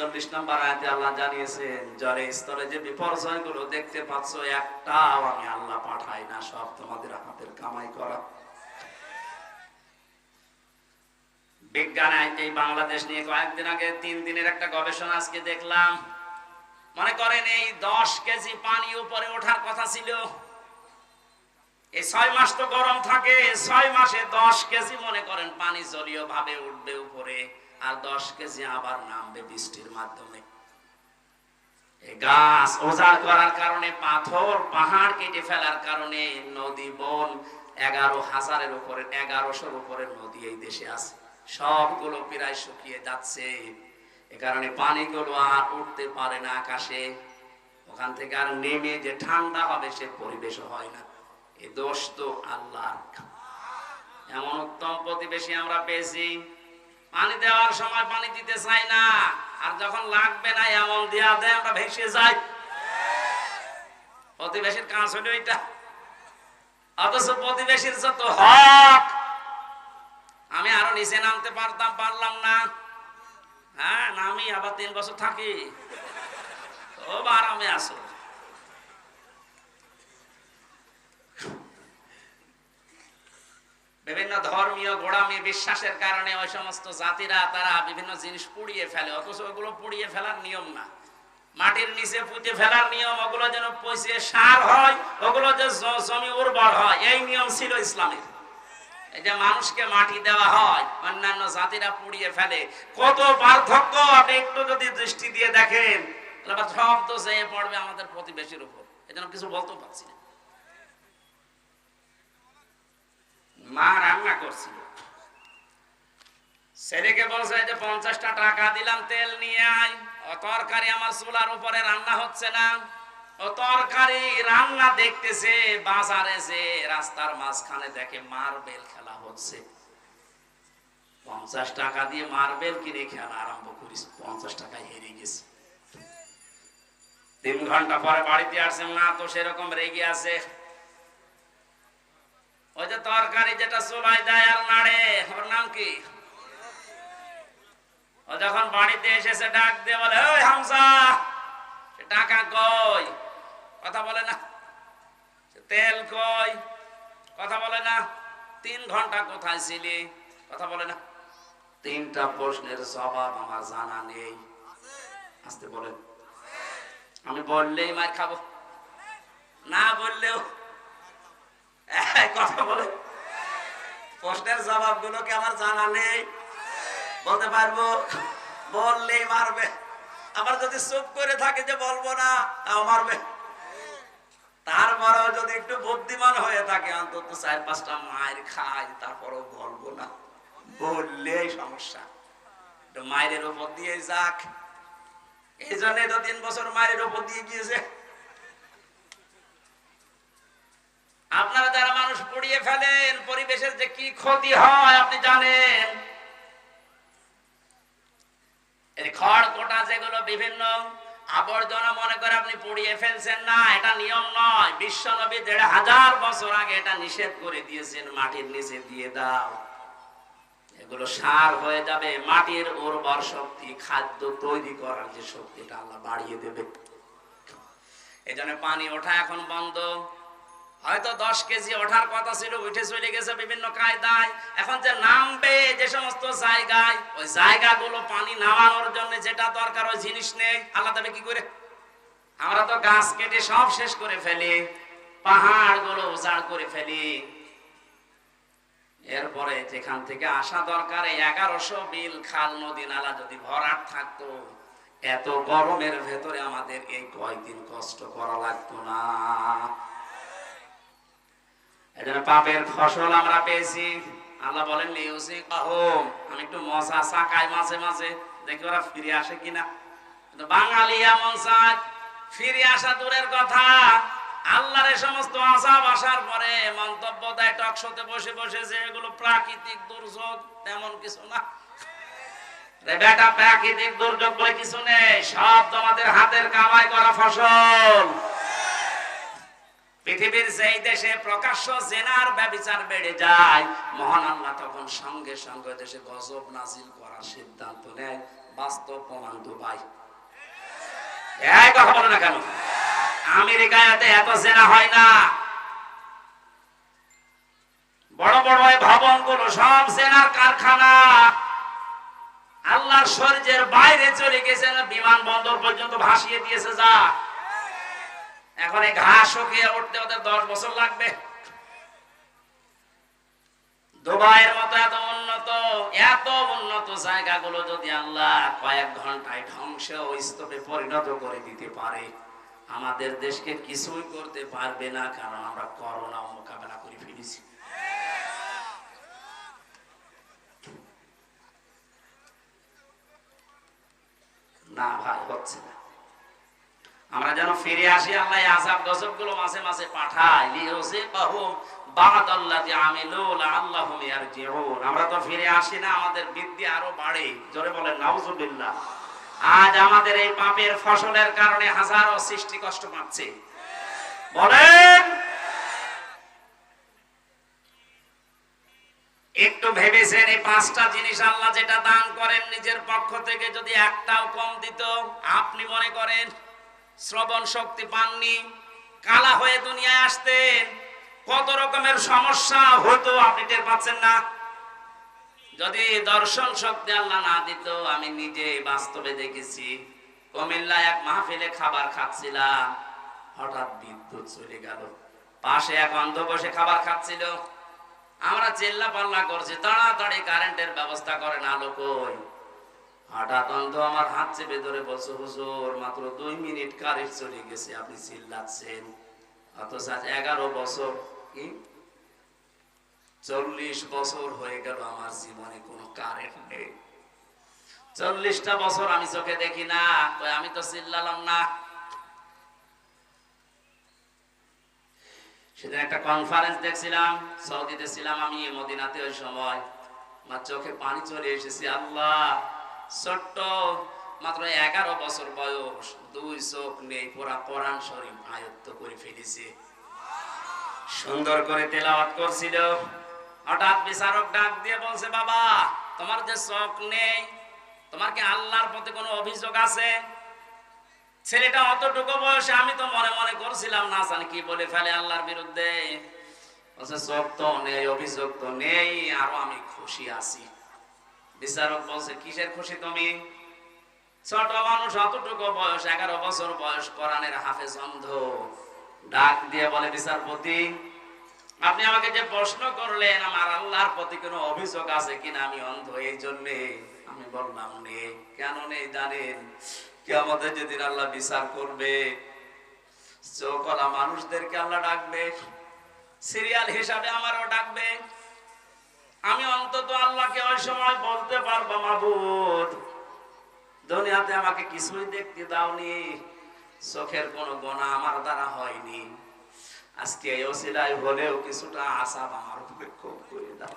ছেচল্লিশ নম্বর আয়াতে আল্লাহ জানিয়েছেন, জলে স্তরে যে বিপর্যয় দেখতে পাচ্ছ, একটাও আমি আল্লাহ পাঠাই না, সব তোমাদের হাতের কামাই করা। বিজ্ঞান এই বাংলাদেশ নিয়ে কয়েকদিন আগে তিন দিনের একটা গবেষণা আজকে দেখলাম। মনে করেন এই দশ কেজি পানি উপরে ওঠার কথা ছিল। এই ছয় মাস তো গরম থাকে ছয় মাসে দশ কেজি মনে করেন পানি জলীয় ভাবে উঠবে উপরে। আর দশ কেজি আবার নামবে বৃষ্টির মাধ্যমে। গাছ ওজাড় করার কারণে, পাথর, পাহাড় কেটে ফেলার কারণে নদী, বন, এগারো হাজারের উপরে, এগারোশোর উপরে নদী এই দেশে আছে। সবগুলো প্রায় শুকিয়ে যাচ্ছে। এ কারণে পানিগুলো আর উঠতে পারে না আকাশে। ওখান থেকে আর নেমে যে ঠান্ডা হবে, সে পরিবেশ হয় না। এ দোষ তো আল্লাহ এমন উত্তম প্রতিবেশী আমরা পেয়েছি। পানি দেওয়ার সময় পানি দিতে চাই না। আর যখন লাগবে না এমন দেওয়া দেয় আমরা ভেসে যাই। প্রতিবেশীর কাজ হলো এটা। অথচ প্রতিবেশীর যত হক, আমি আরও নিচে নামতে পারতাম, পারলাম না। হ্যাঁ নামি, আবার তিন বছর থাকি। ও আরামে আসো। বিভিন্ন ধর্মীয় গোড়ামি, বিশ্বাসের কারণে ওই সমস্ত জাতিরা তারা বিভিন্ন জিনিস পুড়িয়ে ফেলে। অথচ ওগুলো পুড়িয়ে ফেলার নিয়ম না। মাটির নিচে পুঁতে ফেলার নিয়ম, ওগুলো যেন পয়সে সার হয়, ওগুলো যে জমি উর্বর হয়, এই নিয়ম ছিল ইসলামের। এই যে মানুষকে মাটি দেওয়া হয়, অন্যান্য জাতিরা পুড়িয়ে ফেলে। কত পার্থক্য আপনি একটু যদি দৃষ্টি দিয়ে দেখেন সব তো যেয়ে পড়বে আমাদের প্রতিবেশীর উপর। এজন্য কিছু বলতেও পারছি না। মা রান্না করছিল। ছেলেকে বলছে যে পঞ্চাশটা টাকা দিলাম তেল নিয়ে আয়। ও তরকারি আমার চুলার উপরে রান্না হচ্ছে না। ও তরকারি রান্না দেখতেছে, বাজারে যে রাস্তার মাঝখানে দেখে মার্বেল খেলা হচ্ছে। পঞ্চাশ টাকা দিয়ে মার্বেল কিনে খেলা আরম্ভ করিস, পঞ্চাশ টাকা হেরে গেছে। তিন ঘণ্টা পরে বাড়িতে আসছে মা, তো সেরকম রেগে আছে। ওই যে তরকারি যেটা চুলাই দেয় আর নাড়ে ওর নাম কি? ও যখন বাড়িতে এসেছে, ডাক দিয়ে বলে ওই হামসা সে টাকা কই? কথা বলে না। তেল কই? কথা বলে না। তিন ঘণ্টা কোথায় ছিলি? কথা বলে না। তিনটা প্রশ্নের জবাব আমার জানা নেই। আসতে বলেন। আমি বললেই মার খাব। না বললেও প্রশ্নের জবাবগুলো কি আমার জানা নেই? বলতে পারব? বললেই মারবে। আবার যদি চুপ করে থাকে যে বলব না, তাও মারবে। তারপরেও যদি একটু বুদ্ধিমান হয়ে থাকে, অন্তত চার পাঁচটা মায়ের খাই, তারপরেও বলব না। বললেই সমস্যা। মায়ের উপর দিয়ে যাক। এই জন্য তো তিন বছর মায়ের উপর দিয়ে গিয়েছে। আপনারা যারা মানুষ পুড়িয়ে ফেলেন, পরিবেশের যে কি ক্ষতি হয় আপনি জানেন? খড় কোটা যেগুলো বিভিন্ন আবর্জনা মনে করে আপনি পুড়িয়ে ফেলছেন না, এটা নিয়ম নয়। বিশ্ব নবী দেড় হাজার বছর আগে এটা নিষেধ করে দিয়েছেন, মাটির নিচে দিয়ে দাও। এগুলো সার হয়ে যাবে, মাটির উর্বর শক্তি, খাদ্য তৈরি করার যে শক্তিটা আল্লাহ বাড়িয়ে দেবে। এই পানি ওঠা এখন বন্ধ। হয়তো দশ কেজি ওঠার কথা ছিল, উঠে চলে গেছে বিভিন্ন কায়দায়। এখন যে নামবে যে সমস্ত জায়গায়, ওই জায়গাগুলো পানি নামানোর জন্য যেটা দরকার, ওই জিনিস নেই। আল্লাহ দেবে কি করে? আমরা তো গাছ কেটে সব শেষ করে ফেলি পাহাড়গুলো উজাড় করে ফেলি। এরপরে যেখান থেকে আসা দরকার এগারোশো বিল খাল, নদী, নালা যদি ভরাট থাকতো, এত গরমের ভেতরে আমাদের এই কয়েকদিন কষ্ট করা লাগতো না। পাপের ফসল আমরা পেয়েছি। আল্লাহ বলেন লিউসি আমি একটু মশা চাকাই মাঝে মাঝে, দেখি ওরা ফিরে আসে কিনা। বাঙালি এমন ফিরে আসা দূরের কথা। আল্লাহর সমস্ত আসার পরে মন্তব্য দেয়, টকশোতে বসে বসে যে এগুলো প্রাকৃতিক দুর্যোগ, তেমন কিছু না। বেটা, প্রাকৃতিক দুর্যোগ বলে কিছু নেই, সব তোমাদের হাতের কামাই করা ফসল। পৃথিবীর যেই দেশে প্রকাশ্য জেনার ব্যবচার বেড়ে যায়, মহান আল্লাহ তখন সঙ্গে সঙ্গে দেশে গজব নাজিল করার সিদ্ধান্ত নেয়। বাস্তব প্রমাণ দুবাই। কথা বলে বাইরে চলে গেছে বিমানবন্দর পর্যন্ত ভাসিয়ে দিয়েছে যা। এখন এই ঘাস শুকিয়ে উঠতে ওদের দশ বছর লাগবে। দুবাইয়ের মতো এত উন্নত এত উন্নত জায়গাগুলো যদি আল্লাহ কয়েক ঘন্টায় ধ্বংস স্তূপে পরিণত করে দিতে পারে, আমাদের দেশকে কিছুই করতে পারবে না, কারণ আমরা করোনা মোকাবেলা করে ফেলেছি না ভাই হচ্ছে না। আমরা যেন ফিরে আসি, আল্লাহ আজাব গজবগুলো আমিলু লাআল্লাহুম ইয়ারজিউন। আমরা তো ফিরে আসি না, আমাদের বৃদ্ধি আরও বাড়ে। জোরে আজ আমাদের এই পাপের ফসলের কারণে হাজারো সৃষ্টি কষ্ট পাচ্ছে। বলেন, একটু ভেবেছেন এই পাঁচটা জিনিস আল্লাহ যেটা দান করেন নিজের পক্ষ থেকে যদি একটাও কম দিত? আপনি মনে করেন শ্রবণ শক্তি পাননি, কালা হয়ে দুনিয়ায় আসতেন কত রকমের সমস্যা হতো আপনি টের পাচ্ছেন না। যদি দর্শন শক্তি আল্লাহ না দিত, আমি নিজে বাস্তবে দেখেছি কুমিল্লা এক মাহফিলে খাবার খাচ্ছিলাম, হঠাৎ বিদ্যুৎ চলে গেল। পাশে এক অন্ধ বসে খাবার খাচ্ছিল। আমরা চিল্লা পাল্লা করছি, তাড়াতাড়ি কারেন্টের ব্যবস্থা করেন আলো কই? হঠাৎ অন্ধ আমার হাত চেপে ধরে বলছো, হুজুর, মাত্র দুই মিনিট কারেন্ট চলে গেছে, আপনি চিল্লাচ্ছেন। অথচ আজ এগারো বছর, কি? চল্লিশ বছর হয়ে গেল আমার জীবনে কোনো কারেন্ট নেই। চল্লিশটা বছর আমি চোখে দেখি না আমি তো চিল্লালাম না। সেদিন একটা কনফারেন্স দেখছিলাম, সৌদিতে ছিলাম আমি মদিনাতে ওই সময়। আমার চোখে পানি চলে এসেছি, আল্লাহ ছোট্ট, মাত্র এগারো বছর বয়স, দুই চোখ নেই, পুরা কোরআন শরীফ আয়ত্ত করে ফেলেছে। সুন্দর করে তেলাওয়াত করছিল। হঠাৎ বিচারক ডাক দিয়ে বলছে, বাবা, তোমার যে চোখ নেই, তোমার কি আল্লাহর প্রতি কোনো অভিযোগ আছে? ছেলেটা অতটুকু বয়সে আমি তো মনে মনে করছিলাম, না জানি কি বলে ফেলে আল্লাহর বিরুদ্ধে। বলছে, চোখ তো নেই, অভিযোগ তো নেই, আরও আমি খুশি আছি। বিচারক বলছে, কিসের খুশি তুমি? ছোট মানুষ অতটুকু বয়স, এগারো বছর বয়স, কোরআনের হাফেজ অন্ধ। ডাক দিয়ে বলে, বিচারপতি, আপনি আমাকে যে প্রশ্ন করলেন, আমার আল্লাহর প্রতি কোনো অভিযোগ আছে কিনা আমি অন্ধ এই জন্যে? আমি বললাম নেই কেন নেই জানেন? কেমতের যেদিন আল্লাহ বিচার করবে চোখলা মানুষদেরকে আল্লাহ ডাকবে, সিরিয়াল হিসাবে আমারও ডাকবে। আমি অন্তত আল্লাহকে ওই সময় বলতে পারব, মাবুদ। দুনিয়াতে আমাকে কিছুই দেখতে দাওনি। চোখের কোনো গোনা আমার দ্বারা হয়নি। আজকে এই হলেও কিছুটা আশাব আমার উপরে খুব করে দাও।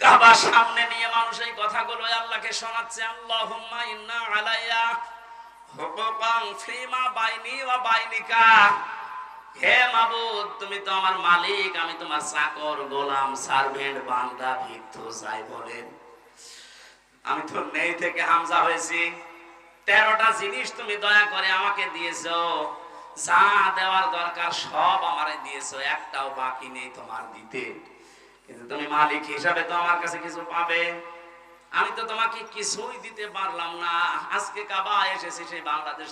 কাবা সামনে নিয়ে মানুষ এই কথাগুলো আল্লাহকে শোনাচ্ছে, আল্লাহুম্মা ইন্না আলাইয়া হুকুকান ফিমা বাইনি ওয়া বাইনিকা হে তুমি তো আমার মালিক, আমি তোমার চাকর, গোলাম, সার্ভেন্ট, বান্দা, ভিক্ষু, যাই বলেন। আমি তো নেই থেকে হামজা হয়েছি। তেরোটা জিনিস তুমি দয়া করে আমাকে দিয়েছ। যা দেওয়ার দরকার সব আমারে দিয়েছ, একটাও বাকি নেই তোমার দিতে। কিন্তু তুমি মালিক হিসাবে তো আমার কাছে কিছু পাবে। আমি তো তোমাকে কিছুই দিতে পারলাম না। আজকে কাবা এসেছি সেই বাংলাদেশ